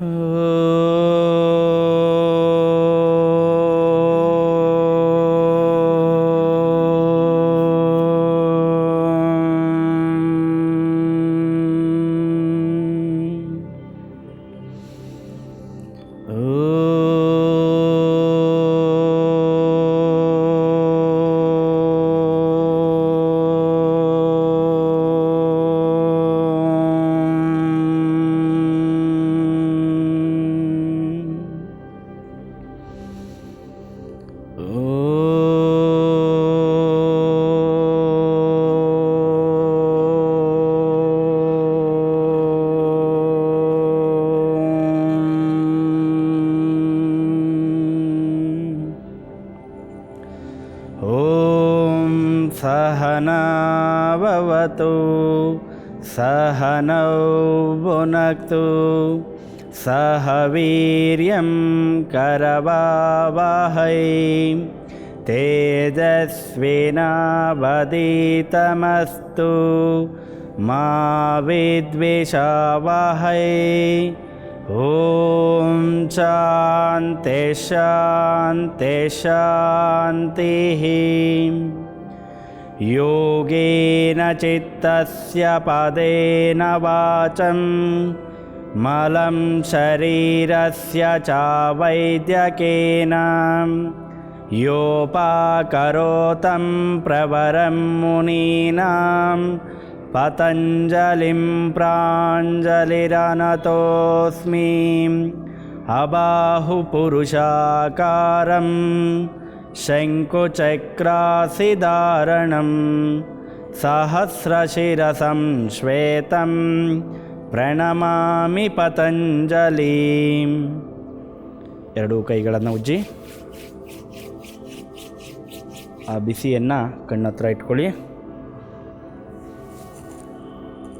Oh. ॐ सहनावतु सहनौ भुनक्तु सह वीर्यं करवावहै। तेजस्विनावदीतमस्तु मा विद्विषावहै। ॐ शान्ति शान्ति शान्तिः योगेन चित्तस्य पदेन वाचं मलं शरीरस्य च वैद्यकेन। योपाकरोतं प्रवरं मुनीनां पतञ्जलिं प्राञ्जलिरनतोऽस्मि। अबाहुपुरुषाकारं शङ्कुचक्रासिधारणं सहस्रशिरसं श्वेतं ಪ್ರಣಮಾಮಿ ಪತಂಜಲಿ ಎರಡೂ ಕೈಗಳನ್ನು ಉಜ್ಜಿ ಆ ಬಿಸಿಯನ್ನು ಕಣ್ಣತ್ರ ಇಟ್ಕೊಳ್ಳಿ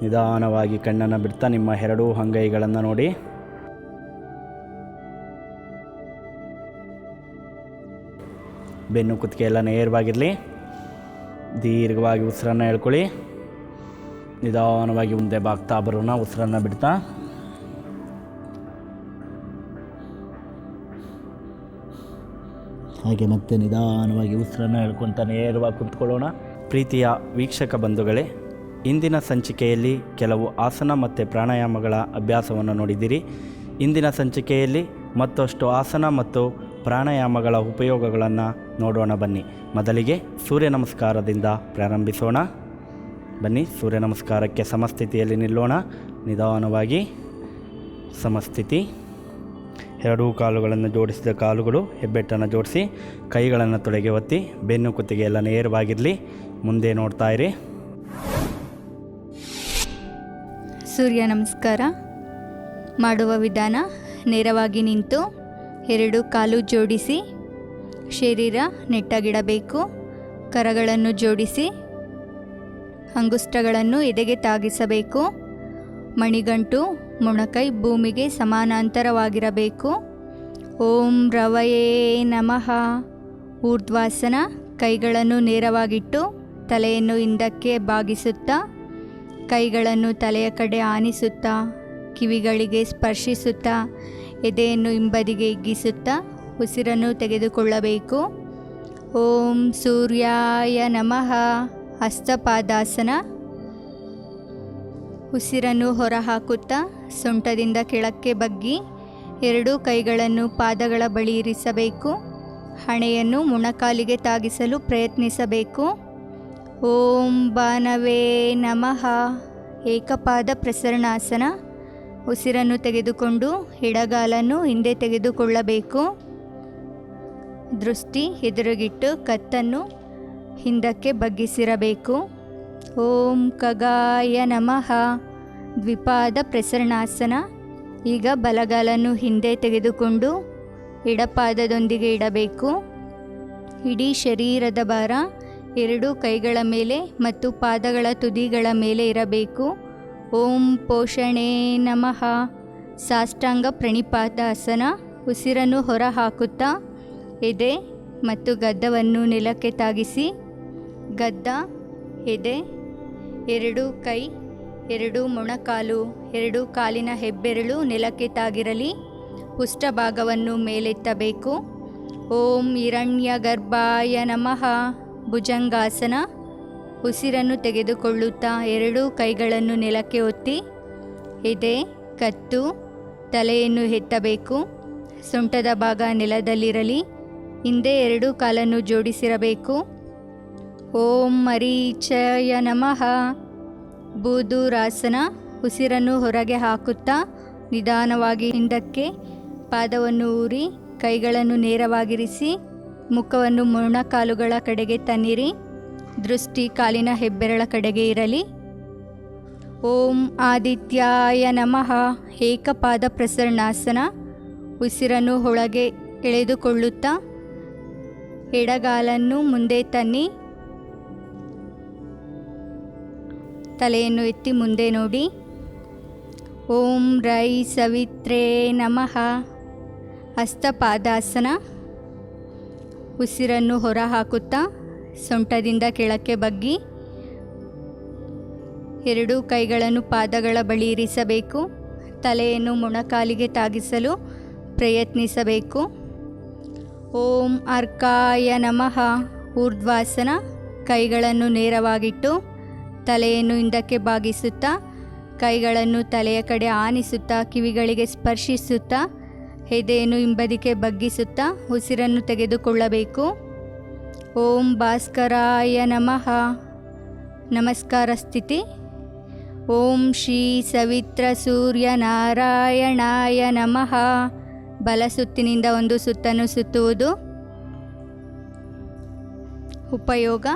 ನಿಧಾನವಾಗಿ ಕಣ್ಣನ್ನು ಬಿಡ್ತಾ ನಿಮ್ಮ ಎರಡೂ ಅಂಗೈಗಳನ್ನು ನೋಡಿ ಬೆನ್ನು ಕುತ್ತಿಗೆ ಎಲ್ಲ ನೇರವಾಗಿರಲಿ, ದೀರ್ಘವಾಗಿ ಉಸಿರನ್ನು ಹೇಳ್ಕೊಳ್ಳಿ ನಿಧಾನವಾಗಿ ಮುಂದೆ ಬಾಗ್ತಾ ಬರೋಣ, ಉಸಿರನ್ನು ಬಿಡ್ತಾ. ಹಾಗೆ ಮತ್ತೆ ನಿಧಾನವಾಗಿ ಉಸಿರನ್ನು ಹೇಳ್ಕೊತ ನೇರವಾಗಿ ಕುಂತ್ಕೊಳ್ಳೋಣ. ಪ್ರೀತಿಯ ವೀಕ್ಷಕ ಬಂಧುಗಳೇ, ಇಂದಿನ ಸಂಚಿಕೆಯಲ್ಲಿ ಕೆಲವು ಆಸನ ಮತ್ತು ಪ್ರಾಣಾಯಾಮಗಳ ಅಭ್ಯಾಸವನ್ನು ನೋಡಿದ್ದೀರಿ. ಇಂದಿನ ಸಂಚಿಕೆಯಲ್ಲಿ ಮತ್ತಷ್ಟು ಆಸನ ಮತ್ತು ಪ್ರಾಣಾಯಾಮಗಳ ಉಪಯೋಗಗಳನ್ನು ನೋಡೋಣ ಬನ್ನಿ. ಮೊದಲಿಗೆ ಸೂರ್ಯ ನಮಸ್ಕಾರದಿಂದ ಪ್ರಾರಂಭಿಸೋಣ. ಬನ್ನಿ, ಸೂರ್ಯ ನಮಸ್ಕಾರಕ್ಕೆ ಸಮಸ್ಥಿತಿಯಲ್ಲಿ ನಿಲ್ಲೋಣ. ನಿಧಾನವಾಗಿ ಸಮಸ್ಥಿತಿ. ಎರಡೂ ಕಾಲುಗಳನ್ನು ಜೋಡಿಸಿದ ಕಾಲುಗಳು ಹೆಬ್ಬೆಟ್ಟನ್ನು ಜೋಡಿಸಿ, ಕೈಗಳನ್ನು ತೊಳೆಗೆ ಒತ್ತಿ, ಬೆನ್ನು ಕುತ್ತಿಗೆ ಎಲ್ಲ ನೇರವಾಗಿರಲಿ, ಮುಂದೆ ನೋಡ್ತಾ ಇರಿ. ಸೂರ್ಯ ನಮಸ್ಕಾರ. ಮಾಡುವ ವಿಧಾನ, ನೇರವಾಗಿ ನಿಂತು ಎರಡು ಕಾಲು ಜೋಡಿಸಿ ಶರೀರ ನೆಟ್ಟಗಿಡಬೇಕು. ಕರಗಳನ್ನು ಜೋಡಿಸಿ ಅಂಗುಷ್ಟಗಳನ್ನು ಎದೆಗೆ ತಾಗಿಸಬೇಕು. ಮಣಿಗಂಟು ಮೊಣಕೈ ಭೂಮಿಗೆ ಸಮಾನಾಂತರವಾಗಿರಬೇಕು. ಓಂ ರವಯೇ ನಮಃ. ಊರ್ಧ್ವಾಸನ ಕೈಗಳನ್ನು ನೇರವಾಗಿಟ್ಟು ತಲೆಯನ್ನು ಹಿಂದಕ್ಕೆ ಬಾಗಿಸುತ್ತಾ, ಕೈಗಳನ್ನು ತಲೆಯ ಕಡೆ ಆನಿಸುತ್ತಾ, ಕಿವಿಗಳಿಗೆ ಸ್ಪರ್ಶಿಸುತ್ತಾ ಎದೆಯನ್ನು ಹಿಂಬದಿಗೆ ಹಿಗ್ಗಿಸುತ್ತಾ ಉಸಿರನ್ನು ತೆಗೆದುಕೊಳ್ಳಬೇಕು. ಓಂ ಸೂರ್ಯಾಯ ನಮಃ. ಹಸ್ತಪಾದಾಸನ ಉಸಿರನ್ನು ಹೊರಹಾಕುತ್ತಾ ಸೊಂಟದಿಂದ ಕೆಳಕ್ಕೆ ಬಗ್ಗಿ ಎರಡೂ ಕೈಗಳನ್ನು ಪಾದಗಳ ಬಳಿ ಇರಿಸಬೇಕು. ಹಣೆಯನ್ನು ಮೊಣಕಾಲಿಗೆ ತಾಗಿಸಲು ಪ್ರಯತ್ನಿಸಬೇಕು. ಓಂ ಬಾನವೇ ನಮಃ. ಏಕಪಾದ ಪ್ರಸರಣಾಸನ. ಉಸಿರನ್ನು ತೆಗೆದುಕೊಂಡು ಎಡಗಾಲನ್ನು ಹಿಂದೆ ತೆಗೆದುಕೊಳ್ಳಬೇಕು. ದೃಷ್ಟಿ ಎದುರುಗಿಟ್ಟು ಕತ್ತನ್ನು ಹಿಂದಕ್ಕೆ ಬಗ್ಗಿಸಿರಬೇಕು. ಓಂ ಖಗಾಯ ನಮಃ. ದ್ವಿಪಾದ ಪ್ರಸರಣಾಸನ. ಈಗ ಬಲಗಾಲನ್ನು ಹಿಂದೆ ತೆಗೆದುಕೊಂಡು ಎಡಪಾದದೊಂದಿಗೆ ಇಡಬೇಕು. ಇಡೀ ಶರೀರದ ಭಾರ ಎರಡೂ ಕೈಗಳ ಮೇಲೆ ಮತ್ತು ಪಾದಗಳ ತುದಿಗಳ ಮೇಲೆ ಇರಬೇಕು. ಓಂ ಪೋಷಣೆ ನಮಃ. ಸಾಷ್ಟಾಂಗ ಪ್ರಣಿಪಾತಾಸನ ಉಸಿರನ್ನು ಹೊರ ಹಾಕುತ್ತಾ ಎದೆ ಮತ್ತು ಗದ್ದವನ್ನು ನೆಲಕ್ಕೆ ತಾಗಿಸಿ, ಗದ್ದ, ಎದೆ, ಎರಡು ಕೈ, ಎರಡು ಮೊಣಕಾಲು, ಎರಡು ಕಾಲಿನ ಹೆಬ್ಬೆರಳು ನೆಲಕ್ಕೆ ತಾಗಿರಲಿ ಪುಷ್ಟಭಾಗವನ್ನು ಮೇಲೆತ್ತಬೇಕು. ಓಂ ಹಿರಣ್ಯ ಗರ್ಭಾಯ ನಮಃ. ಭುಜಂಗಾಸನ ಉಸಿರನ್ನು ತೆಗೆದುಕೊಳ್ಳುತ್ತಾ ಎರಡೂ ಕೈಗಳನ್ನು ನೆಲಕ್ಕೆ ಒತ್ತಿ, ಎದೆ, ಕತ್ತು, ತಲೆಯನ್ನು ಎತ್ತಬೇಕು. ಸೊಂಟದ ಭಾಗ ನೆಲದಲ್ಲಿರಲಿ. ಹಿಂದೆ ಎರಡೂ ಕಾಲನ್ನು ಜೋಡಿಸಿರಬೇಕು. ಓಂ ಮರೀಚಯ ನಮಃ. ಬೂದುರಾಸನ ಉಸಿರನ್ನು ಹೊರಗೆ ಹಾಕುತ್ತಾ ನಿಧಾನವಾಗಿ ಹಿಂದಕ್ಕೆ ಪಾದವನ್ನು ಊರಿ ಕೈಗಳನ್ನು ನೇರವಾಗಿರಿಸಿ ಮುಖವನ್ನು ಮೊಣಕಾಲುಗಳ ಕಡೆಗೆ ತನ್ನಿರಿ. ದೃಷ್ಟಿ ಕಾಲಿನ ಹೆಬ್ಬೆರಳ ಕಡೆಗೆ ಇರಲಿ. ಓಂ ಆದಿತ್ಯಾಯ ನಮಃ. ಏಕಪಾದ ಪ್ರಸರಣಾಸನ. ಉಸಿರನ್ನು ಒಳಗೆ ಎಳೆದುಕೊಳ್ಳುತ್ತಾ, ಎಡಗಾಲನ್ನು ಮುಂದೆ ತನ್ನಿ. ತಲೆಯನ್ನು ಎತ್ತಿ ಮುಂದೆ ನೋಡಿ. ಓಂ ರೈ ಸವಿತ್ರೇ ನಮಃ. ಹಸ್ತಪಾದಾಸನ ಉಸಿರನ್ನು ಹೊರ ಹಾಕುತ್ತಾ ಸೊಂಟದಿಂದ ಕೆಳಕ್ಕೆ ಬಗ್ಗಿ ಎರಡೂ ಕೈಗಳನ್ನು ಪಾದಗಳ ಬಳಿ ಇರಿಸಬೇಕು. ತಲೆಯನ್ನು ಮೊಣಕಾಲಿಗೆ ತಾಗಿಸಲು ಪ್ರಯತ್ನಿಸಬೇಕು. ಓಂ ಅರ್ಕಾಯ ನಮಃ. ಊರ್ಧ್ವಾಸನ ಕೈಗಳನ್ನು ನೇರವಾಗಿಟ್ಟು ತಲೆಯನ್ನು ಹಿಂದಕ್ಕೆ ಬಾಗಿಸುತ್ತಾ, ಕೈಗಳನ್ನು ತಲೆಯ ಕಡೆ ಆನಿಸುತ್ತಾ, ಕಿವಿಗಳಿಗೆ ಸ್ಪರ್ಶಿಸುತ್ತಾ, ಎದೆಯನ್ನು ಹಿಂಬದಿಕೆ ಬಗ್ಗಿಸುತ್ತಾ, ಉಸಿರನ್ನು ತೆಗೆದುಕೊಳ್ಳಬೇಕು. ಓಂ ಭಾಸ್ಕರಾಯ ನಮಃ. ನಮಸ್ಕಾರ ಸ್ಥಿತಿ. ಓಂ ಶ್ರೀ ಸವಿತ್ರ ಸೂರ್ಯ ನಾರಾಯಣಾಯ ನಮಃ. ಬಲ ಸುತ್ತಿನಿಂದ ಒಂದು ಸುತ್ತನ್ನು ಸುತ್ತುವುದು. ಉಪಯೋಗ,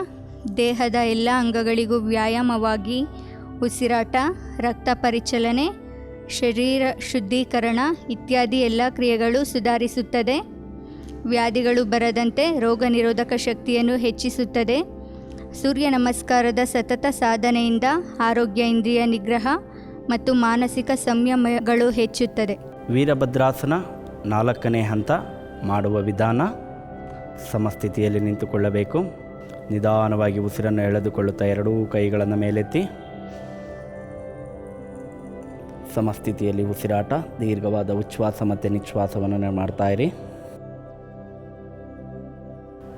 ದೇಹದ ಎಲ್ಲ ಅಂಗಗಳಿಗೂ ವ್ಯಾಯಾಮವಾಗಿ ಉಸಿರಾಟ, ರಕ್ತ ಪರಿಚಲನೆ, ಶರೀರ ಶುದ್ಧೀಕರಣ ಇತ್ಯಾದಿ ಎಲ್ಲ ಕ್ರಿಯೆಗಳು ಸುಧಾರಿಸುತ್ತದೆ. ವ್ಯಾಧಿಗಳು ಬರದಂತೆ ರೋಗ ನಿರೋಧಕ ಶಕ್ತಿಯನ್ನು ಹೆಚ್ಚಿಸುತ್ತದೆ. ಸೂರ್ಯ ನಮಸ್ಕಾರದ ಸತತ ಸಾಧನೆಯಿಂದ ಆರೋಗ್ಯ, ಇಂದ್ರಿಯ ನಿಗ್ರಹ ಮತ್ತು ಮಾನಸಿಕ ಸಂಯಮಗಳು ಹೆಚ್ಚುತ್ತದೆ. ವೀರಭದ್ರಾಸನ ನಾಲ್ಕನೇ ಹಂತ ಮಾಡುವ ವಿಧಾನ, ಸಮಸ್ಥಿತಿಯಲ್ಲಿ ನಿಂತುಕೊಳ್ಳಬೇಕು. ನಿಧಾನವಾಗಿ ಉಸಿರನ್ನು ಎಳೆದುಕೊಳ್ಳುತ್ತಾ ಎರಡೂ ಕೈಗಳನ್ನು ಮೇಲೆತ್ತಿ. ಸಮಸ್ಥಿತಿಯಲ್ಲಿ ಉಸಿರಾಟ, ದೀರ್ಘವಾದ ಉಚ್ಛ್ವಾಸ ಮತ್ತು ನಿಶ್ವಾಸವನ್ನು ಮಾಡ್ತಾ ಇರಿ.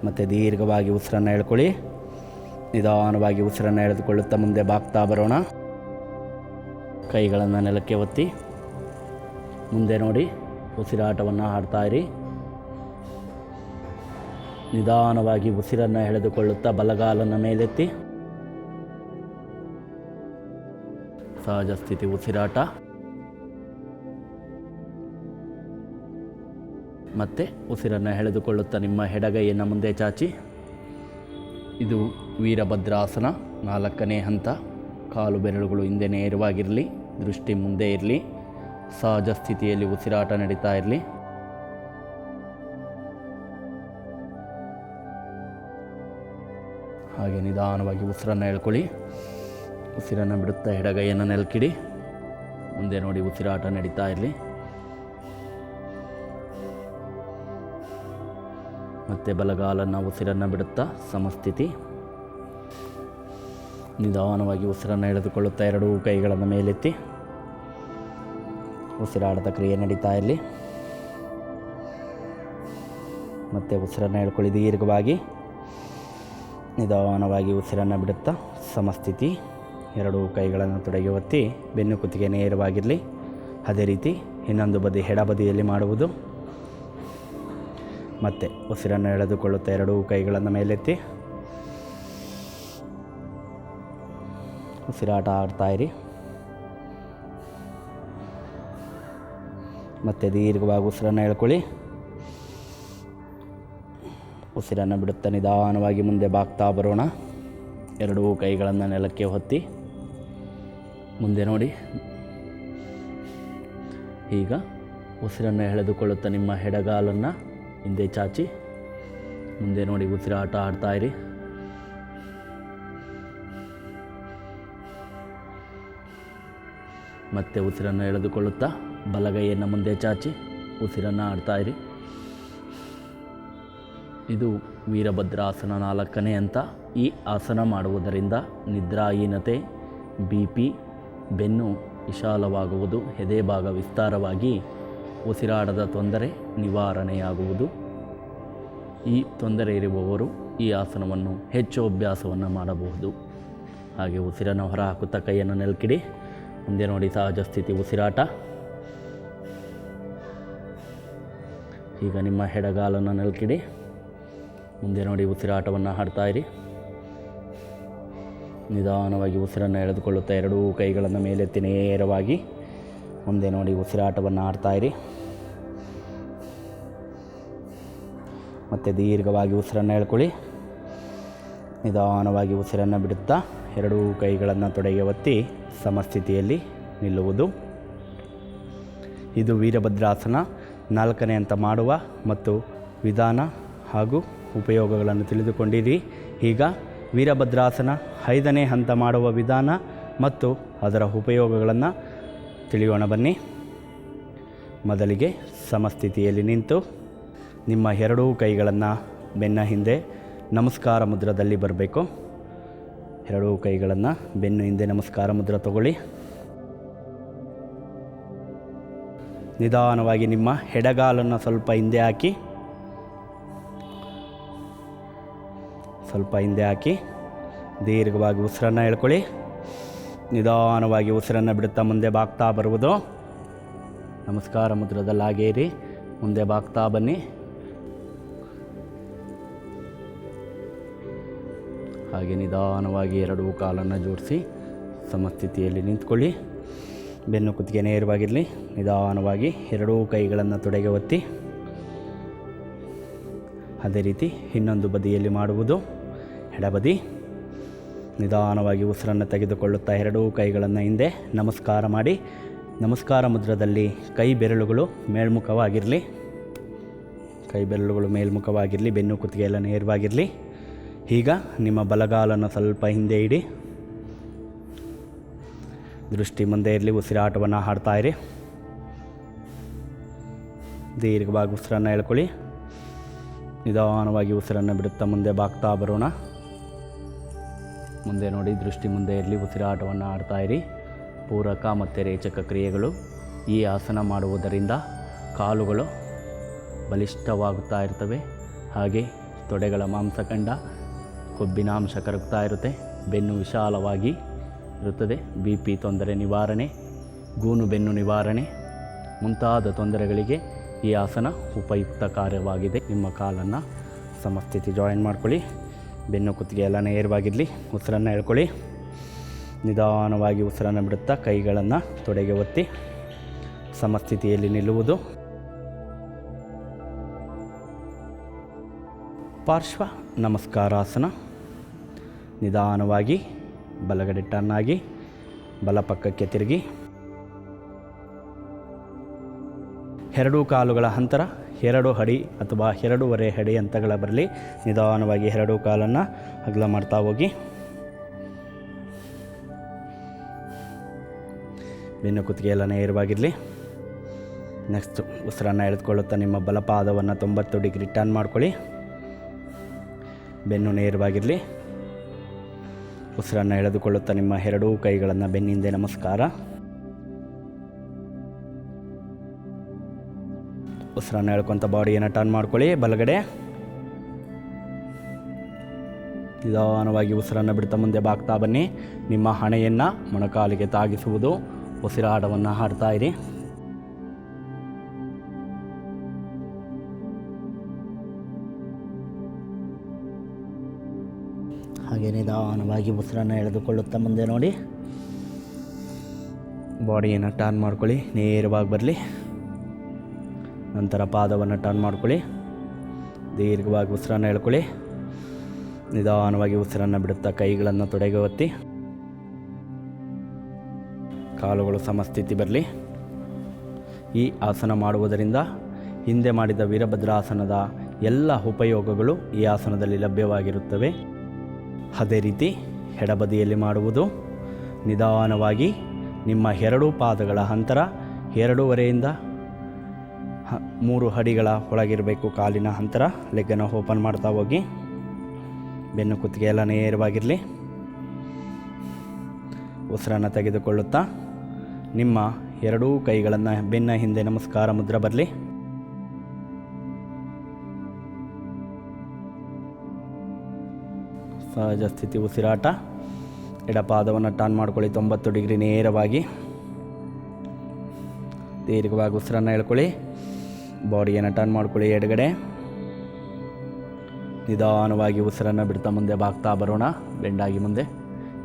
ಮತ್ತು ದೀರ್ಘವಾಗಿ ಉಸಿರನ್ನು ಎಳ್ಕೊಳ್ಳಿ. ನಿಧಾನವಾಗಿ ಉಸಿರನ್ನು ಎಳೆದುಕೊಳ್ಳುತ್ತಾ ಮುಂದೆ ಬಾಗ್ತಾ ಬರೋಣ. ಕೈಗಳನ್ನು ನೆಲಕ್ಕೆ ಒತ್ತಿ. ಮುಂದೆ ನೋಡಿ, ಉಸಿರಾಟವನ್ನು ಆಡ್ತಾ ಇರಿ. ನಿಧಾನವಾಗಿ ಉಸಿರನ್ನು ಎಳೆದುಕೊಳ್ಳುತ್ತಾ ಬಲಗಾಲನ್ನು ಮೇಲೆತ್ತಿ. ಸಹಜ ಸ್ಥಿತಿ ಉಸಿರಾಟ. ಮತ್ತೆ ಉಸಿರನ್ನು ಎಳೆದುಕೊಳ್ಳುತ್ತಾ ನಿಮ್ಮ ಹೆಡಗೈಯನ್ನು ಮುಂದೆ ಚಾಚಿ. ಇದು ವೀರಭದ್ರಾಸನ ನಾಲ್ಕನೇ ಹಂತ. ಕಾಲು ಬೆರಳುಗಳು ಹಿಂದೆ ನೇರವಾಗಿರಲಿ ದೃಷ್ಟಿ ಮುಂದೆ ಇರಲಿ, ಸಹಜ ಸ್ಥಿತಿಯಲ್ಲಿ ಉಸಿರಾಟ ನಡೀತಾ ಇರಲಿ. ಹಾಗೆ ನಿಧಾನವಾಗಿ ಉಸಿರನ್ನು ಎಳ್ಕೊಳ್ಳಿ. ಉಸಿರನ್ನು ಬಿಡುತ್ತಾ ಎಡಗೈಯನ್ನು ನೆಲಕಿಡಿ. ಮುಂದೆ ನೋಡಿ ಉಸಿರಾಟ ನಡೀತಾ ಇರಲಿ. ಮತ್ತು ಬಲಗಾಲನ್ನು ಉಸಿರನ್ನು ಬಿಡುತ್ತಾ ಸಮಸ್ಥಿತಿ. ನಿಧಾನವಾಗಿ ಉಸಿರನ್ನು ಎಳೆದುಕೊಳ್ಳುತ್ತಾ ಎರಡೂ ಕೈಗಳನ್ನು ಮೇಲೆತ್ತಿ. ಉಸಿರಾಡದ ಕ್ರಿಯೆ ನಡೀತಾ ಇರಲಿ ಮತ್ತು ಉಸಿರನ್ನು ಎಳ್ಕೊಳ್ಳಿ ದೀರ್ಘವಾಗಿ. ನಿಧಾನವಾಗಿ ಉಸಿರನ್ನು ಬಿಡುತ್ತಾ ಸಮಸ್ಥಿತಿ. ಎರಡೂ ಕೈಗಳನ್ನು ತೊಡಗಿ ಒತ್ತಿ ಬೆನ್ನು ಕುತ್ತಿಗೆ ನೇರವಾಗಿರಲಿ. ಅದೇ ರೀತಿ ಇನ್ನೊಂದು ಬದಿ ಎಡಬದಿಯಲ್ಲಿ ಮಾಡುವುದು. ಮತ್ತು ಉಸಿರನ್ನು ಎಳೆದುಕೊಳ್ಳುತ್ತಾ ಎರಡೂ ಕೈಗಳನ್ನು ಮೇಲೆತ್ತಿ. ಉಸಿರಾಟ ಆಡ್ತಾ ಇರಿ. ಮತ್ತು ದೀರ್ಘವಾಗಿ ಉಸಿರನ್ನು ಎಳ್ಕೊಳ್ಳಿ. ಉಸಿರನ್ನು ಬಿಡುತ್ತಾ ನಿಧಾನವಾಗಿ ಮುಂದೆ ಬಾಗ್ತಾ ಬರೋಣ. ಎರಡೂ ಕೈಗಳನ್ನು ನೆಲಕ್ಕೆ ಹೊತ್ತಿ ಮುಂದೆ ನೋಡಿ. ಈಗ ಉಸಿರನ್ನು ಎಳೆದುಕೊಳ್ಳುತ್ತಾ ನಿಮ್ಮ ಎಡಗಾಲನ್ನು ಹಿಂದೆ ಚಾಚಿ, ಮುಂದೆ ನೋಡಿ ಉಸಿರಾಟ ಇರಿ. ಮತ್ತೆ ಉಸಿರನ್ನು ಎಳೆದುಕೊಳ್ಳುತ್ತಾ ಬಲಗೈಯನ್ನು ಮುಂದೆ ಚಾಚಿ, ಉಸಿರನ್ನು ಆಡ್ತಾ ಇರಿ. ಇದು ವೀರಭದ್ರಾಸನ ನಾಲ್ಕನೇ ಅಂತ ಈ ಆಸನ ಮಾಡುವುದರಿಂದ ನಿದ್ರಾಹೀನತೆ, ಬಿ ಪಿ, ಬೆನ್ನು ವಿಶಾಲವಾಗುವುದು, ಎದೆ ಭಾಗ ವಿಸ್ತಾರವಾಗಿ ಉಸಿರಾಡದ ತೊಂದರೆ ನಿವಾರಣೆಯಾಗುವುದು. ಈ ತೊಂದರೆ ಇರುವವರು ಈ ಆಸನವನ್ನು ಹೆಚ್ಚು ಅಭ್ಯಾಸವನ್ನು ಮಾಡಬಹುದು. ಹಾಗೆ ಉಸಿರನ್ನು ಹೊರಹಾಕುತ್ತಾ ಕೈಯನ್ನು ನೆಲಕಿಡಿ ಮುಂದೆ ನೋಡಿ ಸಹಜ ಸ್ಥಿತಿ ಉಸಿರಾಟ. ಈಗ ನಿಮ್ಮ ಹೆಡಗಾಲನ್ನು ನೆಲಕಿಡಿ ಮುಂದೆ ನೋಡಿ ಉಸಿರಾಟವನ್ನು ಹಾಡ್ತಾ ಇರಿ. ನಿಧಾನವಾಗಿ ಉಸಿರನ್ನು ಎಳೆದುಕೊಳ್ಳುತ್ತಾ ಎರಡೂ ಕೈಗಳನ್ನು ಮೇಲೆತ್ತಿ ನೇರವಾಗಿ ಮುಂದೆ ನೋಡಿ ಉಸಿರಾಟವನ್ನು ಆಡ್ತಾ ಮತ್ತು ದೀರ್ಘವಾಗಿ ಉಸಿರನ್ನು ಹೇಳ್ಕೊಳ್ಳಿ. ನಿಧಾನವಾಗಿ ಉಸಿರನ್ನು ಬಿಡುತ್ತಾ ಎರಡೂ ಕೈಗಳನ್ನು ತೊಡೆಗೆ ಒತ್ತಿ ಸಮಸ್ಥಿತಿಯಲ್ಲಿ ನಿಲ್ಲುವುದು. ಇದು ವೀರಭದ್ರಾಸನ ನಾಲ್ಕನೇ ಅಂತ ಮಾಡುವ ಮತ್ತು ವಿಧಾನ ಹಾಗೂ ಉಪಯೋಗಗಳನ್ನು ತಿಳಿದುಕೊಂಡಿರಿ. ಈಗ ವೀರಭದ್ರಾಸನ ಐದನೇ ಹಂತ ಮಾಡುವ ವಿಧಾನ ಮತ್ತು ಅದರ ಉಪಯೋಗಗಳನ್ನು ತಿಳಿಯೋಣ ಬನ್ನಿ. ಮೊದಲಿಗೆ ಸಮಸ್ಥಿತಿಯಲ್ಲಿ ನಿಂತು ನಿಮ್ಮ ಎರಡೂ ಕೈಗಳನ್ನು ಬೆನ್ನ ಹಿಂದೆ ನಮಸ್ಕಾರ ಮುದ್ರದಲ್ಲಿ ಬರಬೇಕು. ಎರಡೂ ಕೈಗಳನ್ನು ಬೆನ್ನು ಹಿಂದೆ ನಮಸ್ಕಾರ ಮುದ್ರ ತಗೊಳ್ಳಿ. ನಿಧಾನವಾಗಿ ನಿಮ್ಮ ಎಡಗಾಲನ್ನು ಸ್ವಲ್ಪ ಹಿಂದೆ ಹಾಕಿ. ಸ್ವಲ್ಪ ಹಿಂದೆ ಹಾಕಿ. ದೀರ್ಘವಾಗಿ ಉಸಿರನ್ನು ಎಳ್ಕೊಳ್ಳಿ ನಿಧಾನವಾಗಿ ಉಸಿರನ್ನು ಬಿಡುತ್ತಾ ಮುಂದೆ ಬಾಗ್ತಾ ಬರುವುದು. ನಮಸ್ಕಾರ ಮುದ್ರದಲ್ಲಿ ಹಾಗೇ ಮುಂದೆ ಬಾಗ್ತಾ ಬನ್ನಿ. ಹಾಗೆ ನಿಧಾನವಾಗಿ ಎರಡೂ ಕಾಲನ್ನು ಜೋಡಿಸಿ ಸಮಸ್ಥಿತಿಯಲ್ಲಿ ನಿಂತ್ಕೊಳ್ಳಿ. ಬೆನ್ನು ಕುತ್ತಿಗೆ ನೇರವಾಗಿರಲಿ. ನಿಧಾನವಾಗಿ ಎರಡೂ ಕೈಗಳನ್ನು ತೊಡೆಗೆ ಒತ್ತಿ. ಅದೇ ರೀತಿ ಇನ್ನೊಂದು ಬದಿಯಲ್ಲಿ ಮಾಡುವುದು. ಎಡಬದಿ. ನಿಧಾನವಾಗಿ ಉಸಿರನ್ನು ತೆಗೆದುಕೊಳ್ಳುತ್ತಾ ಎರಡೂ ಕೈಗಳನ್ನು ಹಿಂದೆ ನಮಸ್ಕಾರ ಮಾಡಿ. ನಮಸ್ಕಾರ ಮುದ್ರದಲ್ಲಿ ಕೈ ಬೆರಳುಗಳು ಮೇಲ್ಮುಖವಾಗಿರಲಿ. ಕೈ ಬೆರಳುಗಳು ಮೇಲ್ಮುಖವಾಗಿರಲಿ. ಬೆನ್ನು ಕುತ್ತಿಗೆ ಎಲ್ಲ ನೇರವಾಗಿರಲಿ. ಈಗ ನಿಮ್ಮ ಬಲಗಾಲನ್ನು ಸ್ವಲ್ಪ ಹಿಂದೆ ಇಡಿ. ದೃಷ್ಟಿ ಮುಂದೆ ಇರಲಿ, ಉಸಿರಾಟವನ್ನು ಹಾಡ್ತಾ ಇರಿ. ದೀರ್ಘವಾಗಿ ಉಸಿರನ್ನು ಎಳ್ಕೊಳ್ಳಿ. ನಿಧಾನವಾಗಿ ಉಸಿರನ್ನು ಬಿಡುತ್ತಾ ಮುಂದೆ ಬಾಗ್ತಾ ಬರೋಣ. ಮುಂದೆ ನೋಡಿ, ದೃಷ್ಟಿ ಮುಂದೆ ಇರಲಿ, ಉಸಿರಾಟವನ್ನು ಆಡ್ತಾ ಇರಿ. ಪೂರಕ ಮತ್ತು ರೇಚಕ ಕ್ರಿಯೆಗಳು ಈ ಆಸನ ಮಾಡುವುದರಿಂದ ಕಾಲುಗಳು ಬಲಿಷ್ಠವಾಗುತ್ತಾ ಇರ್ತವೆ. ಹಾಗೆ ತೊಡೆಗಳ ಮಾಂಸಖಂಡ ಕೊಬ್ಬಿನಾಂಶ ಕರಗ್ತಾ ಇರುತ್ತೆ. ಬೆನ್ನು ವಿಶಾಲವಾಗಿ ಇರುತ್ತದೆ. ಬಿ ಪಿ ತೊಂದರೆ ನಿವಾರಣೆ, ಗೂನು ಬೆನ್ನು ನಿವಾರಣೆ ಮುಂತಾದ ತೊಂದರೆಗಳಿಗೆ ಈ ಆಸನ ಉಪಯುಕ್ತ ಕಾರ್ಯವಾಗಿದೆ. ನಿಮ್ಮ ಕಾಲನ್ನು ಸಮಸ್ಥಿತಿ ಜಾಯಿನ್ ಮಾಡ್ಕೊಳ್ಳಿ. ಬೆನ್ನು ಕುತ್ತಿಗೆ ಎಲ್ಲ ನೇರವಾಗಿರಲಿ. ಉಸಿರನ್ನು ಎಳ್ಕೊಳ್ಳಿ. ನಿಧಾನವಾಗಿ ಉಸಿರನ್ನು ಬಿಡುತ್ತಾ ಕೈಗಳನ್ನು ತೊಡೆಗೆ ಒತ್ತಿ ಸಮಸ್ಥಿತಿಯಲ್ಲಿ ನಿಲ್ಲುವುದು. ಪಾರ್ಶ್ವ ನಮಸ್ಕಾರಾಸನ. ನಿಧಾನವಾಗಿ ಬಲಗಡೆ ಟರ್ನ್ ಆಗಿ ಬಲಪಕ್ಕಕ್ಕೆ ತಿರುಗಿ. ಎರಡೂ ಕಾಲುಗಳ ಅಂತರ, ಎರಡು ಅಡಿ ಅಥವಾ ಎರಡೂವರೆ ಅಡಿ ಅಂತಗಳ ಬರಲಿ. ನಿಧಾನವಾಗಿ ಎರಡೂ ಕಾಲನ್ನು ಅಗಲ ಮಾಡ್ತಾ ಹೋಗಿ. ಬೆನ್ನು ಕುತ್ತಿಗೆ ಎಲ್ಲ ನೇರವಾಗಿರಲಿ ನೆಕ್ಸ್ಟ್ ಉಸಿರನ್ನು ಎಳೆದುಕೊಳ್ಳುತ್ತಾ ನಿಮ್ಮ ಬಲಪಾದವನ್ನು ತೊಂಬತ್ತು ಡಿಗ್ರಿ ಟರ್ನ್ ಮಾಡ್ಕೊಳ್ಳಿ. ಬೆನ್ನು ನೇರವಾಗಿರಲಿ. ಉಸಿರನ್ನು ಎಳೆದುಕೊಳ್ಳುತ್ತಾ ನಿಮ್ಮ ಎರಡೂ ಕೈಗಳನ್ನು ಬೆನ್ನಿಂದೆ ನಮಸ್ಕಾರ. ಉಸಿರನ್ನು ಎಳ್ಕೊತ ಬಾಡಿಯನ್ನು ಟರ್ನ್ ಮಾಡ್ಕೊಳ್ಳಿ, ಬಲಗಡೆ. ನಿಧಾನವಾಗಿ ಉಸಿರನ್ನು ಬಿಡ್ತಾ ಮುಂದೆ ಬಾಗ್ತಾ ಬನ್ನಿ. ನಿಮ್ಮ ಹಣೆಯನ್ನು ಮೊಣಕಾಲಿಗೆ ತಾಗಿಸುವುದು. ಉಸಿರಾಟವನ್ನು ಹಾಡ್ತಾ ಇರಿ. ನಿಧಾನವಾಗಿ ಉಸಿರನ್ನು ಎಳೆದುಕೊಳ್ಳುತ್ತಾ ಮುಂದೆ ನೋಡಿ. ಬಾಡಿಯನ್ನು ಟರ್ನ್ ಮಾಡ್ಕೊಳ್ಳಿ, ನೇರವಾಗಿ ಬರಲಿ. ನಂತರ ಪಾದವನ್ನು ಟರ್ನ್ ಮಾಡ್ಕೊಳ್ಳಿ. ದೀರ್ಘವಾಗಿ ಉಸಿರನ್ನು ಎಳ್ಕೊಳ್ಳಿ. ನಿಧಾನವಾಗಿ ಉಸಿರನ್ನು ಬಿಡುತ್ತಾ ಕೈಗಳನ್ನು ತೊಡೆಗೆ ಒತ್ತಿ. ಕಾಲುಗಳು ಸಮಸ್ಥಿತಿ ಬರಲಿ. ಈ ಆಸನ ಮಾಡುವುದರಿಂದ ಹಿಂದೆ ಮಾಡಿದ ವೀರಭದ್ರಾಸನದ ಎಲ್ಲ ಉಪಯೋಗಗಳು ಈ ಆಸನದಲ್ಲಿ ಲಭ್ಯವಾಗಿರುತ್ತವೆ. ಅದೇ ರೀತಿ ಎಡಬದಿಯಲ್ಲಿ ಮಾಡುವುದು. ನಿಧಾನವಾಗಿ ನಿಮ್ಮ ಎರಡೂ ಪಾದಗಳ ಅಂತರ ಎರಡೂವರೆಯಿಂದ ಮೂರು ಅಡಿಗಳ ಒಳಗಿರಬೇಕು ಕಾಲಿನ ಅಂತರ. ಲೆಗ್ಗನ್ನು ಓಪನ್ ಮಾಡ್ತಾ ಹೋಗಿ. ಬೆನ್ನು ಕುತ್ತಿಗೆ ಎಲ್ಲ ನೇರವಾಗಿರಲಿ. ಉಸಿರನ್ನು ತೆಗೆದುಕೊಳ್ಳುತ್ತಾ ನಿಮ್ಮ ಎರಡೂ ಕೈಗಳನ್ನು ಬೆನ್ನ ಹಿಂದೆ ನಮಸ್ಕಾರ ಮುದ್ರ ಬರಲಿ. ಸಹಜ ಸ್ಥಿತಿ ಉಸಿರಾಟ, ಎಡಪಾದವನ್ನು ಟರ್ನ್ ಮಾಡ್ಕೊಳ್ಳಿ, ತೊಂಬತ್ತು ಡಿಗ್ರಿ ನೇರವಾಗಿ. ದೀರ್ಘವಾಗಿ ಉಸಿರನ್ನು ಎಳ್ಕೊಳ್ಳಿ, ಬಾಡಿಯನ್ನು ಟರ್ನ್ ಮಾಡ್ಕೊಳ್ಳಿ ಎಡಗಡೆ. ನಿಧಾನವಾಗಿ ಉಸಿರನ್ನು ಬಿಡ್ತಾ ಮುಂದೆ ಬಾಗ್ತಾ ಬರೋಣ, ಬೆಂಡಾಗಿ ಮುಂದೆ.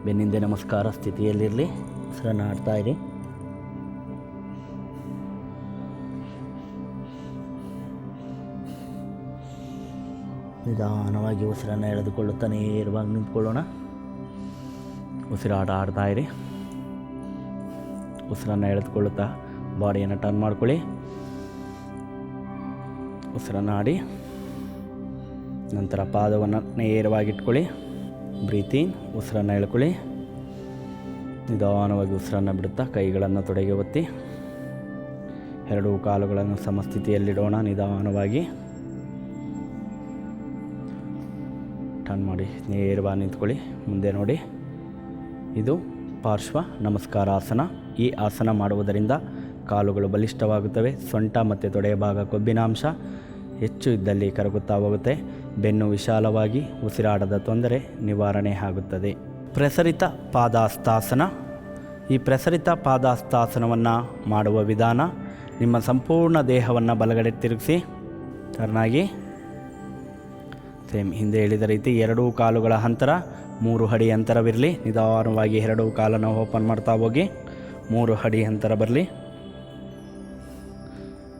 ಬೆನ್ನಿಂದೆ ನಮಸ್ಕಾರ, ಸ್ಥಿತಿಯಲ್ಲಿರಲಿ. ಉಸಿರನ್ನು ಆಡ್ತಾ ಇರಿ. ನಿಧಾನವಾಗಿ ಉಸಿರನ್ನು ಎಳೆದುಕೊಳ್ಳುತ್ತಾ ನೇರವಾಗಿ ನಿಂತ್ಕೊಳ್ಳೋಣ. ಉಸಿರಾಟ ಆಡ್ತಾ ಇರಿ. ಉಸಿರನ್ನು ಎಳೆದುಕೊಳ್ಳುತ್ತಾ ಬಾಡಿಯನ್ನು ಟರ್ನ್ ಮಾಡ್ಕೊಳ್ಳಿ. ಉಸಿರನ್ನು ಆಡಿ. ನಂತರ ಪಾದವನ್ನು ನೇರವಾಗಿ ಇಟ್ಕೊಳ್ಳಿ. ಬ್ರೀತಿಂಗ್ ಉಸಿರನ್ನು ಎಳ್ಕೊಳ್ಳಿ. ನಿಧಾನವಾಗಿ ಉಸಿರನ್ನು ಬಿಡುತ್ತಾ ಕೈಗಳನ್ನು ತೊಡೆಗೆ ಒತ್ತಿ. ಎರಡೂ ಕಾಲುಗಳನ್ನು ಸಮಸ್ಥಿತಿಯಲ್ಲಿಡೋಣ. ನಿಧಾನವಾಗಿ. ಟರ್ನ್ ಮಾಡಿ ನೇರವಾಗಿ ನಿಂತ್ಕೊಳ್ಳಿ. ಮುಂದೆ ನೋಡಿ. ಇದು ಪಾರ್ಶ್ವ ನಮಸ್ಕಾರಾಸನ. ಈ ಆಸನ ಮಾಡುವುದರಿಂದ ಕಾಲುಗಳು ಬಲಿಷ್ಠವಾಗುತ್ತವೆ. ಸೊಂಟ ಮತ್ತು ತೊಡೆಯ ಭಾಗ ಕೊಬ್ಬಿನಾಂಶ ಹೆಚ್ಚು ಇದ್ದಲ್ಲಿ ಕರಗುತ್ತಾ ಹೋಗುತ್ತೆ. ಬೆನ್ನು ವಿಶಾಲವಾಗಿ ಉಸಿರಾಡದ ತೊಂದರೆ ನಿವಾರಣೆ ಆಗುತ್ತದೆ. ಪ್ರಸರಿತ ಪಾದಾಸ್ತಾಸನ. ಈ ಪ್ರಸರಿತ ಪಾದಾಸ್ತಾಸನವನ್ನು ಮಾಡುವ ವಿಧಾನ ನಿಮ್ಮ ಸಂಪೂರ್ಣ ದೇಹವನ್ನು ಬಲಗಡೆ ತಿರುಗಿಸಿ ಟರ್ನಾಗಿ ಸೇಮ್ ಹಿಂದೆ ಹೇಳಿದ ರೀತಿ ಎರಡೂ ಕಾಲುಗಳ ಅಂತರ, ಮೂರು ಅಡಿ ಅಂತರವಿರಲಿ. ನಿಧಾನವಾಗಿ ಎರಡೂ ಕಾಲನ್ನು ಓಪನ್ ಮಾಡ್ತಾ ಹೋಗಿ, ಮೂರು ಅಡಿ ಅಂತರ ಬರಲಿ.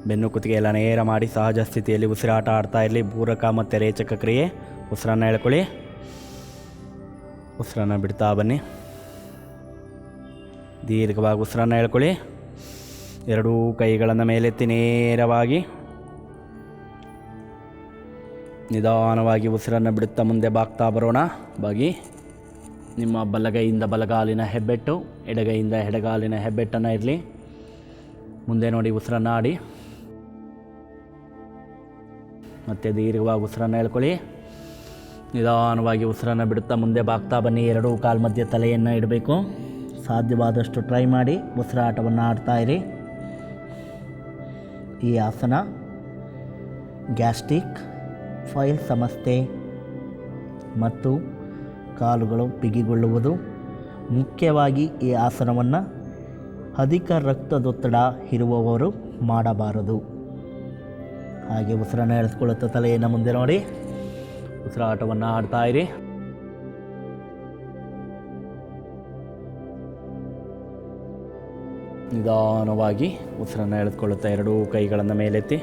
ಬೆನ್ನು ಕುತ್ತಿಗೆ ಎಲ್ಲ ನೇರ ಮಾಡಿ ಸಹಜ ಸ್ಥಿತಿಯಲ್ಲಿ ಉಸಿರಾಟ ಆಡ್ತಾ ಇರಲಿ. ಪೂರಕ ಮತ್ತು ರೇಚಕ ಕ್ರಿಯೆ. ಉಸಿರನ್ನು ಹೇಳ್ಕೊಳ್ಳಿ ಉಸಿರನ್ನು ಬಿಡ್ತಾ ಬನ್ನಿ. ದೀರ್ಘವಾಗಿ ಉಸಿರನ್ನು ಹೇಳ್ಕೊಳ್ಳಿ ಎರಡೂ ಕೈಗಳನ್ನು ಮೇಲೆತ್ತಿ ನೇರವಾಗಿ ನಿಧಾನವಾಗಿ ಉಸಿರನ್ನು ಬಿಡುತ್ತಾ ಮುಂದೆ ಬಾಗ್ತಾ ಬರೋಣ. ಬಾಗಿ, ನಿಮ್ಮ ಬಲಗೈಯಿಂದ ಬಲಗಾಲಿನ ಹೆಬ್ಬೆಟ್ಟು, ಎಡಗೈಯಿಂದ ಎಡಗಾಲಿನ ಹೆಬ್ಬೆಟ್ಟನ್ನು ಇರಲಿ. ಮುಂದೆ ನೋಡಿ ಉಸಿರನ್ನು ಆಡಿ. ಮತ್ತು ದೀರ್ಘವಾಗಿ ಉಸಿರನ್ನು ಹೇಳ್ಕೊಳ್ಳಿ ನಿಧಾನವಾಗಿ ಉಸಿರನ್ನು ಬಿಡುತ್ತಾ ಮುಂದೆ ಬಾಗ್ತಾ ಬನ್ನಿ. ಎರಡೂ ಕಾಲು ಮಧ್ಯೆ ತಲೆಯನ್ನು ಇಡಬೇಕು. ಸಾಧ್ಯವಾದಷ್ಟು ಟ್ರೈ ಮಾಡಿ ಉಸಿರಾಟವನ್ನು ಆಡ್ತಾ ಇರಿ. ಈ ಆಸನ, ಗ್ಯಾಸ್ಟ್ರಿಕ್ ಫೈಲ್ ಸಮಸ್ಯೆ ಮತ್ತು ಕಾಲುಗಳು ಬಿಗಿಗೊಳ್ಳುವುದು ಮುಖ್ಯವಾಗಿ ಈ ಆಸನವನ್ನು ಅಧಿಕ ರಕ್ತದೊತ್ತಡ ಇರುವವರು ಮಾಡಬಾರದು. ಹಾಗೆ ಉಸಿರನ್ನು ಎಳೆಸ್ಕೊಳ್ಳುತ್ತಾ ತಲೆಯನ್ನು ಮುಂದೆ ನೋಡಿ. ಉಸಿರಾಟವನ್ನು ಆಡ್ತಾ ಇರಿ. ನಿಧಾನವಾಗಿ ಉಸಿರನ್ನು ಎಳೆದುಕೊಳ್ಳುತ್ತಾ ಎರಡೂ ಕೈಗಳನ್ನು ಮೇಲೆತ್ತಿ.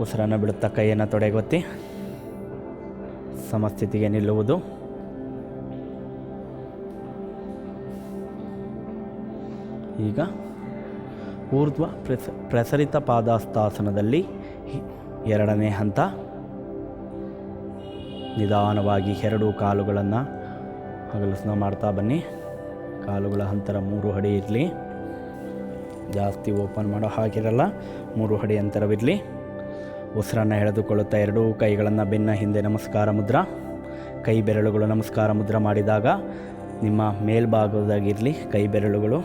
ಉಸಿರನ್ನು ಬಿಡುತ್ತಾ ಕೈಯನ್ನು ತೊಡೆಗೊತ್ತಿ ಸಮಸ್ಥಿತಿಗೆ ನಿಲ್ಲುವುದು. ಈಗ ಊರ್ಧ್ವ ಪ್ರಸ, ಪ್ರಸರಿತ ಪಾದಾಸ್ತಾಸನದಲ್ಲಿ ಎರಡನೇ ಹಂತ. ನಿಧಾನವಾಗಿ ಎರಡೂ ಕಾಲುಗಳನ್ನು ಹಗಲಸನ ಮಾಡ್ತಾ ಬನ್ನಿ. ಕಾಲುಗಳ ಅಂತರ ಮೂರು ಅಡಿ ಇರಲಿ. ಜಾಸ್ತಿ ಓಪನ್ ಮಾಡೋ ಹಾಗಿರಲ್ಲ, ಮೂರು ಅಡಿ ಅಂತರವಿರಲಿ. ಉಸಿರನ್ನು ಎಳೆದುಕೊಳ್ಳುತ್ತಾ ಎರಡೂ ಕೈಗಳನ್ನು ಬೆನ್ನ ಹಿಂದೆ ನಮಸ್ಕಾರ ಮುದ್ರ, ಕೈ ಬೆರಳುಗಳು ನಮಸ್ಕಾರ ಮುದ್ರ ಮಾಡಿದಾಗ ನಿಮ್ಮ ಮೇಲ್ಭಾಗದಾಗಿರಲಿ ಕೈ ಬೆರಳುಗಳು.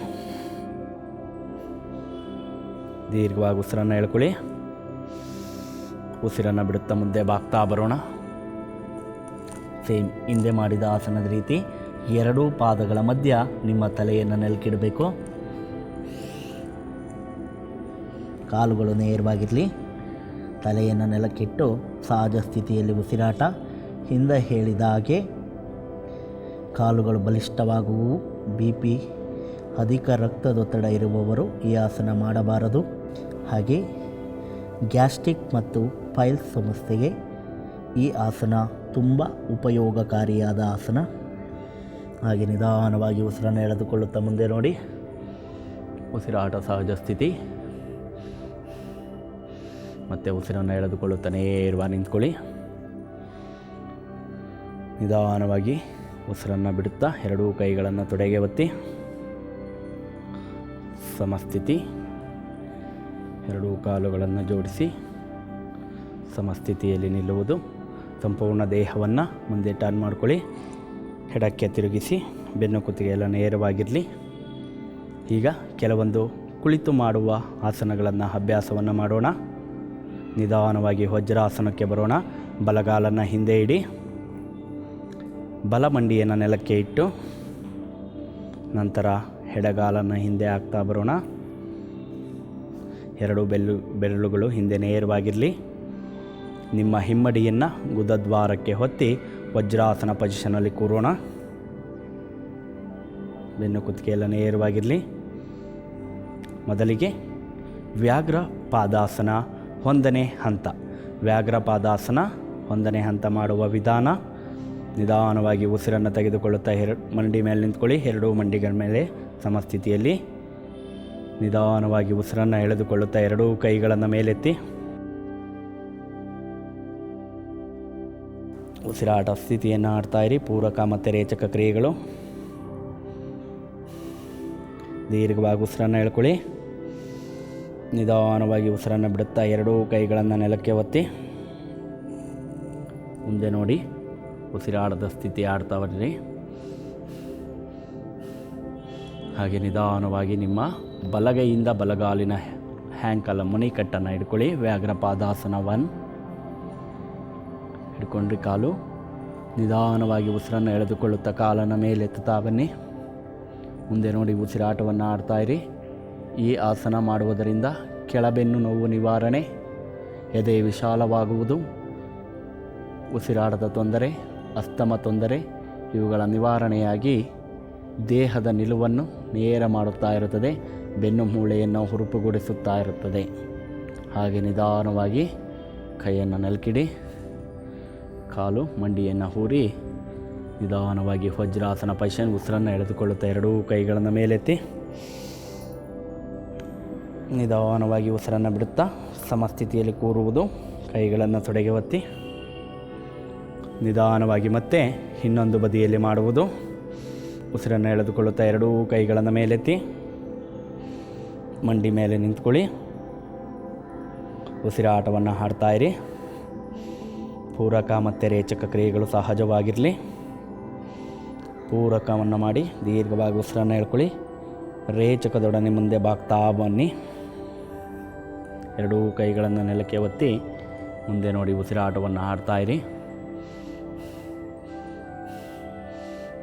ದೀರ್ಘವಾಗಿ ಉಸಿರನ್ನು ಎಳ್ಕೊಳ್ಳಿ. ಉಸಿರನ್ನು ಬಿಡುತ್ತಾ ಮುದ್ದೆ ಬಾಗ್ತಾ ಬರೋಣ. ಸೇಮ್ ಹಿಂದೆ ಮಾಡಿದ ಆಸನದ ರೀತಿ ಎರಡೂ ಪಾದಗಳ ಮಧ್ಯ ನಿಮ್ಮ ತಲೆಯನ್ನು ನೆಲಕ್ಕಿಡಬೇಕು ಕಾಲುಗಳು ನೇರವಾಗಿರಲಿ. ತಲೆಯನ್ನು ನೆಲಕ್ಕಿಟ್ಟು ಸಹಜ ಸ್ಥಿತಿಯಲ್ಲಿ ಉಸಿರಾಟ. ಹಿಂದೆ ಹೇಳಿದ ಹಾಗೆ ಕಾಲುಗಳು ಬಲಿಷ್ಠವಾಗುವು. ಬಿ ಪಿ ಅಧಿಕ ರಕ್ತದೊತ್ತಡ ಇರುವವರು ಈ ಆಸನ ಮಾಡಬಾರದು. ಹಾಗೆ ಗ್ಯಾಸ್ಟ್ರಿಕ್ ಮತ್ತು ಪೈಲ್ಸ್ ಸಮಸ್ಯೆಗೆ ಈ ಆಸನ ತುಂಬ ಉಪಯೋಗಕಾರಿಯಾದ ಆಸನ. ಹಾಗೆ ನಿಧಾನವಾಗಿ ಉಸಿರನ್ನು ಎಳೆದುಕೊಳ್ಳುತ್ತಾ ಮುಂದೆ ನೋಡಿ. ಉಸಿರಾಟ ಸಹಜ ಸ್ಥಿತಿ. ಮತ್ತು ಉಸಿರನ್ನು ಎಳೆದುಕೊಳ್ಳುತ್ತಾನೇ. ಇರುವ ನಿಂತ್ಕೊಳ್ಳಿ. ನಿಧಾನವಾಗಿ ಉಸಿರನ್ನು ಬಿಡುತ್ತಾ ಎರಡೂ ಕೈಗಳನ್ನು ತೊಡೆಗೆ ಒತ್ತಿ. ಸಮಸ್ಥಿತಿ. ಎರಡೂ ಕಾಲುಗಳನ್ನು ಜೋಡಿಸಿ ಸಮಸ್ಥಿತಿಯಲ್ಲಿ ನಿಲ್ಲುವುದು. ಸಂಪೂರ್ಣ ದೇಹವನ್ನು ಮುಂದೆ ಟರ್ನ್ ಮಾಡ್ಕೊಳ್ಳಿ. ಎಡಕ್ಕೆ ತಿರುಗಿಸಿ ಬೆನ್ನು ಕುತ್ತಿಗೆ ಎಲ್ಲ ನೇರವಾಗಿರಲಿ. ಈಗ ಕೆಲವೊಂದು ಕುಳಿತು ಮಾಡುವ ಆಸನಗಳನ್ನು, ಅಭ್ಯಾಸವನ್ನು ಮಾಡೋಣ. ನಿಧಾನವಾಗಿ ವಜ್ರಾಸನಕ್ಕೆ ಬರೋಣ. ಬಲಗಾಲನ್ನು ಹಿಂದೆ ಇಡಿ. ಬಲಮಂಡಿಯನ್ನು ನೆಲಕ್ಕೆ ಇಟ್ಟು. ನಂತರ ಎಡಗಾಲನ್ನು ಹಿಂದೆ ಹಾಕ್ತಾ ಬರೋಣ. ಎರಡು ಬೆಲ್ಲು, ಬೆರಳುಗಳು ಹಿಂದೆ ನೇರವಾಗಿರಲಿ. ನಿಮ್ಮ ಹಿಮ್ಮಡಿಯನ್ನು ಗುದದ್ವಾರಕ್ಕೆ ಹೊತ್ತಿ ವಜ್ರಾಸನ ಪೊಸಿಷನಲ್ಲಿ ಕೂರೋಣ. ಬೆನ್ನು ಕುತ್ತಿಗೆಯೆಲ್ಲ ನೇರವಾಗಿರಲಿ. ಮೊದಲಿಗೆ ವ್ಯಾಘ್ರ ಪಾದಾಸನ ಒಂದನೇ ಹಂತ. ವ್ಯಾಘ್ರಪಾದಾಸನ ಒಂದನೇ ಹಂತ ಮಾಡುವ ವಿಧಾನ. ನಿಧಾನವಾಗಿ ಉಸಿರನ್ನು ತೆಗೆದುಕೊಳ್ಳುತ್ತಾ ಎರಡು ಮಂಡಿ ಮೇಲೆ ನಿಂತ್ಕೊಳ್ಳಿ. ಎರಡೂ ಮಂಡಿಗಳ ಮೇಲೆ ಸಮಸ್ಥಿತಿಯಲ್ಲಿ ನಿಧಾನವಾಗಿ ಉಸಿರನ್ನು ಎಳೆದುಕೊಳ್ಳುತ್ತಾ ಎರಡೂ ಕೈಗಳನ್ನು ಮೇಲೆತ್ತಿ. ಉಸಿರಾಟ ಸ್ಥಿತಿಯನ್ನು ಆಡ್ತಾ ಇರಿ. ಪೂರಕ ಮತ್ತು ರೇಚಕ ಕ್ರಿಯೆಗಳು. ದೀರ್ಘವಾಗಿ ಉಸಿರನ್ನು ಎಳ್ಕೊಳ್ಳಿ. ನಿಧಾನವಾಗಿ ಉಸಿರನ್ನು ಬಿಡುತ್ತಾ ಎರಡೂ ಕೈಗಳನ್ನು ನೆಲಕ್ಕೆ ಒತ್ತಿ ಮುಂದೆ ನೋಡಿ. ಉಸಿರಾಡದ ಸ್ಥಿತಿ ಆಡ್ತಾ ಬರ್ರಿ ಹಾಗೆ ನಿಧಾನವಾಗಿ ನಿಮ್ಮ ಬಲಗೈಯಿಂದ ಬಲಗಾಲಿನ ಹ್ಯಾಂಕಲ ಮುನಿಕಟ್ಟನ್ನು ಹಿಡ್ಕೊಳ್ಳಿ. ವ್ಯಾಘ್ರ ಪಾದಾಸನ ಒನ್. ಹಿಡ್ಕೊಂಡ್ರಿ ಕಾಲು. ನಿಧಾನವಾಗಿ ಉಸಿರನ್ನು ಎಳೆದುಕೊಳ್ಳುತ್ತಾ ಕಾಲನ್ನು ಮೇಲೆತ್ತುತ್ತಾ ಬನ್ನಿ. ಮುಂದೆ ನೋಡಿ ಉಸಿರಾಟವನ್ನು ಆಡ್ತಾಯಿರಿ ಈ ಆಸನ ಮಾಡುವುದರಿಂದ ಕೆಳಬೆನ್ನು ನೋವು ನಿವಾರಣೆ, ಎದೆ ವಿಶಾಲವಾಗುವುದು ಉಸಿರಾಟದ ತೊಂದರೆ, ಅಸ್ತಮ ತೊಂದರೆ, ಇವುಗಳ ನಿವಾರಣೆಯಾಗಿ ದೇಹದ ನಿಲುವನ್ನು ನೇರ ಮಾಡುತ್ತಾ ಇರುತ್ತದೆ, ಬೆನ್ನು ಮೂಳೆಯನ್ನು ಹುರುಪುಗೊಳಿಸುತ್ತಾ ಇರುತ್ತದೆ. ಹಾಗೆ ನಿಧಾನವಾಗಿ ಕೈಯನ್ನು ನೆಲಕಿಡಿ ಕಾಲು ಮಂಡಿಯನ್ನು ಹೂರಿ, ನಿಧಾನವಾಗಿ ವಜ್ರಾಸನ ಪೈಶನ್ ಉಸಿರನ್ನು ಎಳೆದುಕೊಳ್ಳುತ್ತಾ ಎರಡೂ ಕೈಗಳನ್ನು ಮೇಲೆತ್ತಿ. ನಿಧಾನವಾಗಿ ಉಸಿರನ್ನು ಬಿಡುತ್ತಾ ಸಮಸ್ಥಿತಿಯಲ್ಲಿ ಕೂರುವುದು. ಕೈಗಳನ್ನು ತೊಡೆಗೆ ಒತ್ತಿ. ನಿಧಾನವಾಗಿ ಮತ್ತೆ ಇನ್ನೊಂದು ಬದಿಯಲ್ಲಿ ಮಾಡುವುದು. ಉಸಿರನ್ನು ಎಳೆದುಕೊಳ್ಳುತ್ತಾ ಎರಡೂ ಕೈಗಳನ್ನು ಮೇಲೆತ್ತಿ. ಮಂಡಿ ಮೇಲೆ ನಿಂತ್ಕೊಳ್ಳಿ. ಉಸಿರಾಟವನ್ನು ಹಾಡ್ತಾ ಇರಿ. ಪೂರಕ ಮತ್ತು ರೇಚಕ ಕ್ರಿಯೆಗಳು ಸಹಜವಾಗಿರಲಿ. ಪೂರಕವನ್ನು ಮಾಡಿ ದೀರ್ಘವಾಗಿ ಉಸಿರನ್ನು ಹೇಳ್ಕೊಳ್ಳಿ ರೇಚಕದೊಡನೆ ಮುಂದೆ ಬಾಗ್ತಾ ಬನ್ನಿ. ಎರಡೂ ಕೈಗಳನ್ನು ನೆಲಕ್ಕೆ ಒತ್ತಿ ಮುಂದೆ ನೋಡಿ ಉಸಿರಾಟವನ್ನು ಆಡ್ತಾ ಇರಿ.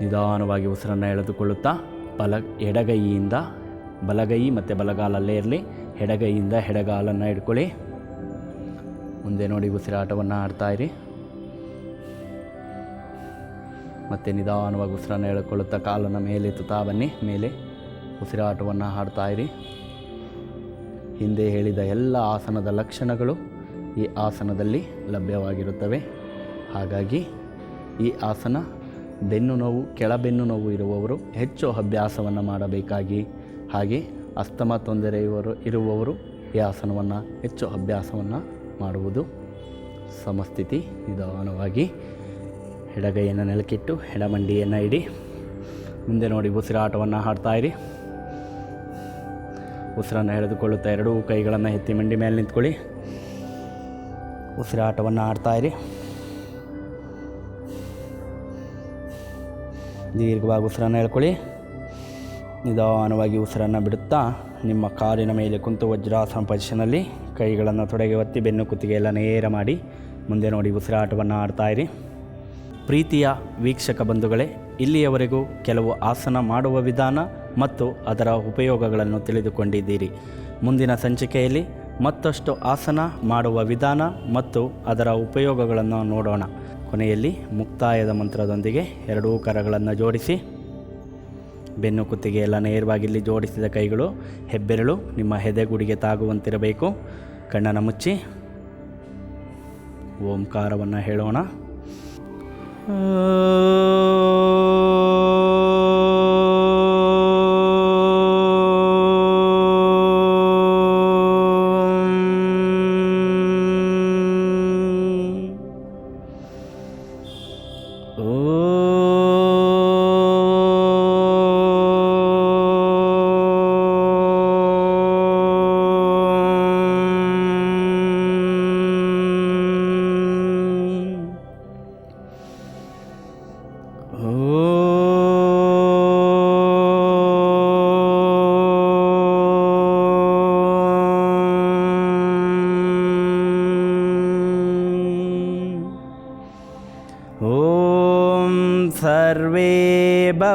ನಿಧಾನವಾಗಿ ಉಸಿರನ್ನು ಎಳೆದುಕೊಳ್ಳುತ್ತಾ ಬಲ ಎಡಗೈಯಿಂದ ಬಲಗೈ ಮತ್ತು ಬಲಗಾಲಲ್ಲೇ ಇರಲಿ. ಎಡಗೈಯಿಂದ ಎಡಗಾಲನ್ನು ಹಿಡ್ಕೊಳ್ಳಿ. ಮುಂದೆ ನೋಡಿ ಉಸಿರಾಟವನ್ನು ಆಡ್ತಾ ಇರಿ. ಮತ್ತು ನಿಧಾನವಾಗಿ ಉಸಿರನ್ನು ಎಳ್ಕೊಳ್ಳುತ್ತಾ ಕಾಲನ್ನು ಮೇಲೆತ್ತುತ್ತಾ ಬನ್ನಿ. ಮೇಲೆ ಉಸಿರಾಟವನ್ನು ಆಡ್ತಾ ಇರಿ. ಹಿಂದೆ ಹೇಳಿದ ಎಲ್ಲ ಆಸನದ ಲಕ್ಷಣಗಳು ಈ ಆಸನದಲ್ಲಿ ಲಭ್ಯವಾಗಿರುತ್ತವೆ. ಹಾಗಾಗಿ ಈ ಆಸನ ಬೆನ್ನು ನೋವು, ಕೆಳಬೆನ್ನು ನೋವು ಇರುವವರು ಹೆಚ್ಚು ಅಭ್ಯಾಸವನ್ನು ಮಾಡಬೇಕಾಗಿ, ಹಾಗೆ ಅಸ್ತಮ ತೊಂದರೆ ಇವರು, ಇರುವವರು ಈ ಆಸನವನ್ನು ಹೆಚ್ಚು ಅಭ್ಯಾಸವನ್ನು ಮಾಡುವುದು ಸಮಸ್ಥಿತಿ ನಿಧಾನವಾಗಿ. ಎಡಗೈಯನ್ನು ನೆಲಕ್ಕಿಟ್ಟು, ಎಡಮಂಡಿಯನ್ನು ಇಡಿ. ಮುಂದೆ ನೋಡಿ ಉಸಿರಾಟವನ್ನು ಹಾಡ್ತಾ ಇರಿ. ಉಸಿರನ್ನು ಎಳೆದುಕೊಳ್ಳುತ್ತಾ ಎರಡೂ ಕೈಗಳನ್ನು ಎತ್ತಿ ಮಂಡಿ ಮೇಲೆ ನಿಂತ್ಕೊಳ್ಳಿ. ಉಸಿರಾಟವನ್ನು ಆಡ್ತಾ ಇರಿ. ದೀರ್ಘವಾಗಿ ಉಸಿರನ್ನು ಎಳ್ಕೊಳ್ಳಿ. ನಿಧಾನವಾಗಿ ಉಸಿರನ್ನು ಬಿಡುತ್ತಾ ನಿಮ್ಮ ಕಾಲಿನ ಮೇಲೆ ಕುಂತು ವಜ್ರಾಸನ ಪೊಸಿಷನಲ್ಲಿ ಕೈಗಳನ್ನು ತೊಡೆಗೆ ಒತ್ತಿ ಬೆನ್ನು ಕುತ್ತಿಗೆ ಎಲ್ಲ ನೇರ ಮಾಡಿ ಮುಂದೆ ನೋಡಿ ಉಸಿರಾಟವನ್ನು ಆಡ್ತಾ ಇರಿ. ಪ್ರೀತಿಯ ವೀಕ್ಷಕ ಬಂಧುಗಳೇ, ಇಲ್ಲಿಯವರೆಗೂ ಕೆಲವು ಆಸನ ಮಾಡುವ ವಿಧಾನ ಮತ್ತು ಅದರ ಉಪಯೋಗಗಳನ್ನು ತಿಳಿದುಕೊಂಡಿದ್ದೀರಿ. ಮುಂದಿನ ಸಂಚಿಕೆಯಲ್ಲಿ ಮತ್ತಷ್ಟು ಆಸನ ಮಾಡುವ ವಿಧಾನ ಮತ್ತು ಅದರ ಉಪಯೋಗಗಳನ್ನು ನೋಡೋಣ. ಕೊನೆಯಲ್ಲಿ ಮುಕ್ತಾಯದ ಮಂತ್ರದೊಂದಿಗೆ ಎರಡೂ ಕರಗಳನ್ನು ಜೋಡಿಸಿ. ಬೆನ್ನು ಕುತ್ತಿಗೆ ಎಲ್ಲ ನೇರವಾಗಿಲ್ಲಿ ಜೋಡಿಸಿದ ಕೈಗಳು, ಹೆಬ್ಬೆರಳು ನಿಮ್ಮ ಹೆದೆಗುಡಿಗೆ ತಾಗುವಂತಿರಬೇಕು. ಕಣ್ಣನ ಮುಚ್ಚಿ. ಓಂಕಾರವನ್ನು ಹೇಳೋಣ.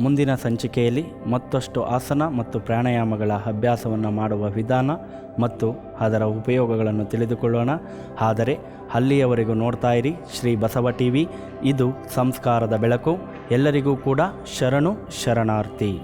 ಮುಂದಿನ ಸಂಚಿಕೆಯಲ್ಲಿ ಮತ್ತಷ್ಟು ಆಸನ ಮತ್ತು ಪ್ರಾಣಾಯಾಮಗಳ ಅಭ್ಯಾಸವನ್ನು ಮಾಡುವ ವಿಧಾನ ಮತ್ತು ಅದರ ಉಪಯೋಗಗಳನ್ನು ತಿಳಿದುಕೊಳ್ಳೋಣ. ಆದರೆ ಅಲ್ಲಿಯವರೆಗೂ ನೋಡ್ತಾ ಇರಿ ಶ್ರೀ ಬಸವ ಟಿ ವಿ ಇದು ಸಂಸ್ಕಾರದ ಬೆಳಕು. ಎಲ್ಲರಿಗೂ ಕೂಡ ಶರಣು, ಶರಣಾರ್ಥಿ.